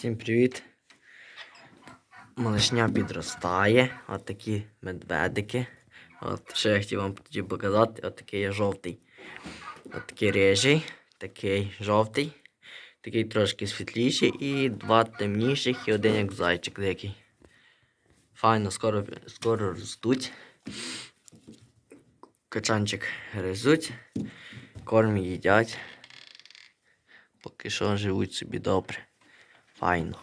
Всім привіт. Малишня підростає. От такі медведики. От що я хотів вам тоді показати. От такий є жовтий. От такий рижий, такий жовтий, такий трошки світліший і два темніших і один як зайчик дикий. Файно, скоро, скоро ростуть. Качанчик гризуть, корм їдять. Поки що живуть собі добре. Файно.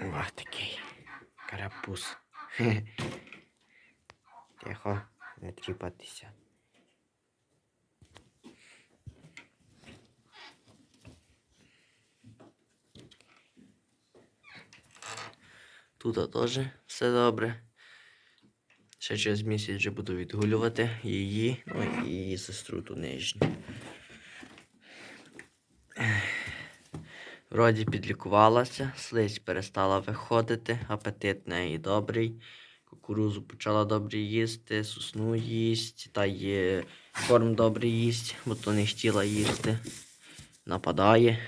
Ось такий карапуз. Тихо, не тріпатися. Тут теж все добре. Ще через місяць вже буду відгулювати її, ну і її сестру ту нижню. Вроді підлікувалася, слизь перестала виходити, апетит неї добрий. Кукурузу почала добре їсти, сосну їсть, та є корм добре їсть, бо то не хотіла їсти. Нападає,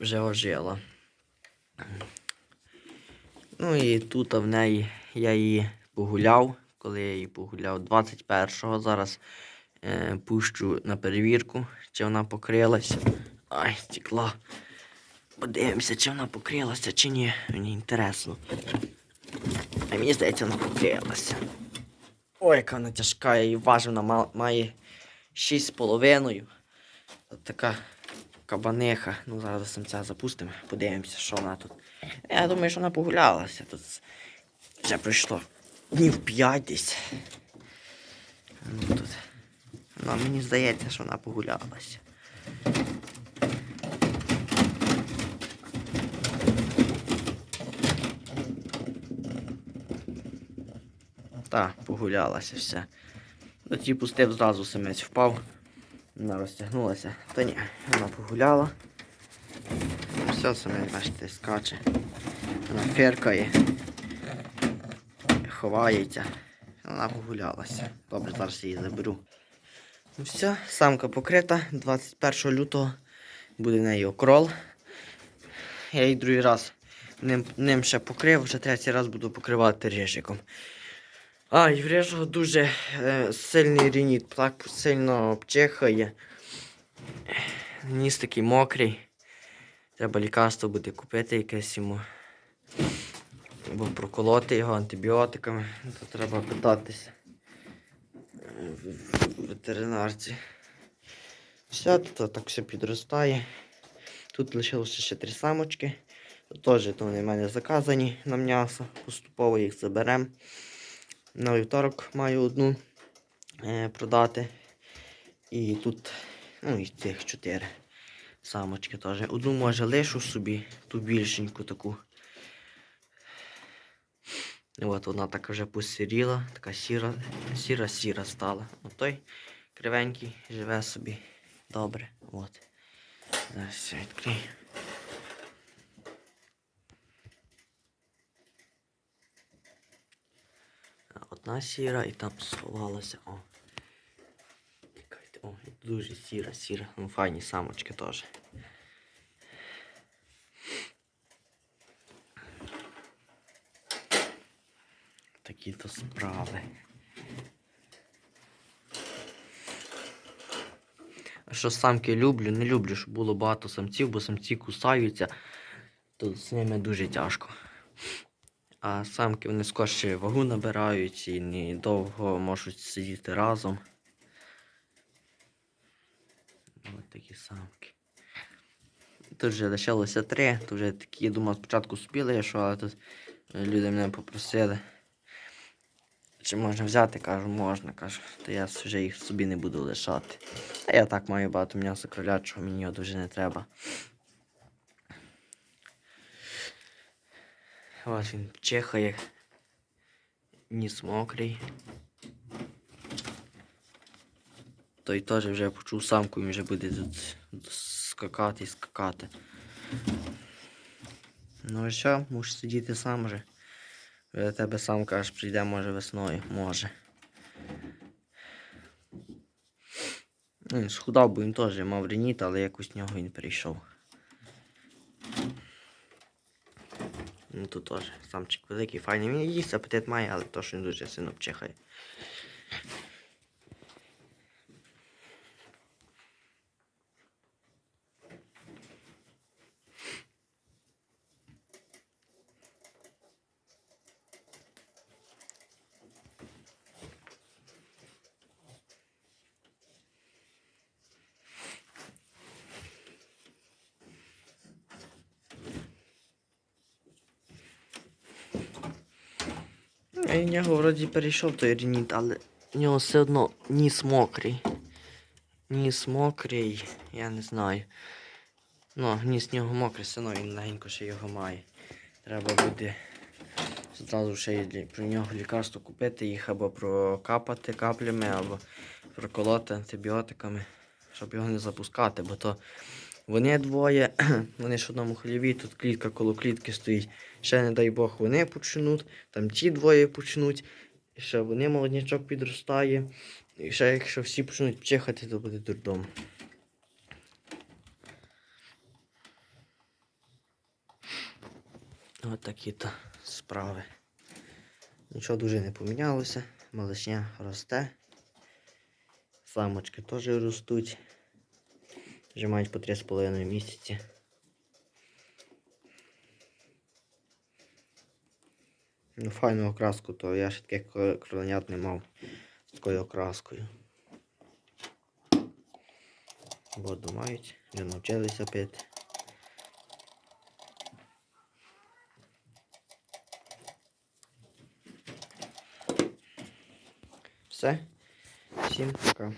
вже ожила. Ну і тут в неї я її погуляв, коли я її погуляв 21-го. Зараз е, пущу на перевірку, чи вона покрилася. Ай, стекла. Подивимося, чи вона покрилася, чи ні. Мені інтересно. А мені здається, вона покрилася. Ой, яка вона тяжка, я її важив, вона має 6,5. От така кабаниха. Ну, зараз самця запустимо, подивимося, що вона тут. Я думаю, що вона погулялася. Тут вже пройшло днів 5 десь. Ну, тут. Ну, мені здається, що вона погулялася. Так, погулялася все. До ті пустив, зразу самець впав. Вона розтягнулася. Та ні, вона погуляла. Все, самець, бачите, скаче. Вона феркає. Ховається. Вона погулялася. Добре, зараз її заберу. Ну все, самка покрита. 21 лютого буде в неї окрол. Я її другий раз ним, ним ще покрив, вже третій раз буду покривати рижиком. А, і в рижого дуже е, сильний рініт, так сильно обчихає. Ніс такий мокрий. Треба лікарство буде купити якесь йому. Або проколоти його антибіотиками. Ну, То треба питатися в ветеринарці. Все, тут так все підростає. Тут лишилося ще три самочки. Теж то вони в мене заказані на м'ясо. Поступово їх заберемо. На вівторок маю одну е, продати. І тут, ну і цих чотири самочки теж. Одну може лишу собі, ту більшеньку таку. От вона така вже посіріла, така сіра, сіра-сіра стала. От той кривенький живе собі добре. От. Зараз все відкрию. Одна сіра і там сховалася. О. О, дуже сіра, сіра. Ну, файні самочки теж. Такі то справи. Що самки люблю? Не люблю, щоб було багато самців, бо самці кусаються, то з ними дуже тяжко. А самки вони скорше вагу набирають і не довго можуть сидіти разом. Ось такі самки. Тут вже лишилося три, тут вже такі, я думав, спочатку собі лишу, але тут люди мене попросили. Чи можна взяти, кажу, можна, кажу, то я вже їх собі не буду лишати. Та я так маю багато м'яса кролячого, мені його дуже не треба. Ось він чихає. Ніс мокрий. Той теж вже почув самку, він вже буде тут скакати і скакати. Ну і що, муш сидіти сам вже. До тебе сам кажеш, прийде, може, весною, може. Схудав, бо він теж мав реніт, але якось в нього він перейшов. Ну тут теж самчик великий, файний. Він їсть, апетит має, але то, що він дуже сильно пчихає. А в нього вроді перейшов той реніт, але в нього все одно ніс мокрий. Ніс мокрий, я не знаю. Ну, ніс нього мокрий, все одно він легенько ще його має. Треба буде зразу ще про нього лікарство купити, їх або прокапати каплями, або проколоти антибіотиками, щоб його не запускати, бо то вони двоє, вони ж в одному хліві, тут клітка коло клітки стоїть. Ще не дай Бог, вони почнуть, там ті двоє почнуть, ще вони молоднячок підростає. І ще якщо всі почнуть чихати, то буде дурдом. От такі то справи. Нічого дуже не помінялося. Малишня росте. Самочки теж ростуть. Вже мають по 3,5 місяці. Ну, файну окраску, то я ще таких кро- кроленят не мав з такою окраскою. Воду мають, вже навчилися пити. Все. Всім пока.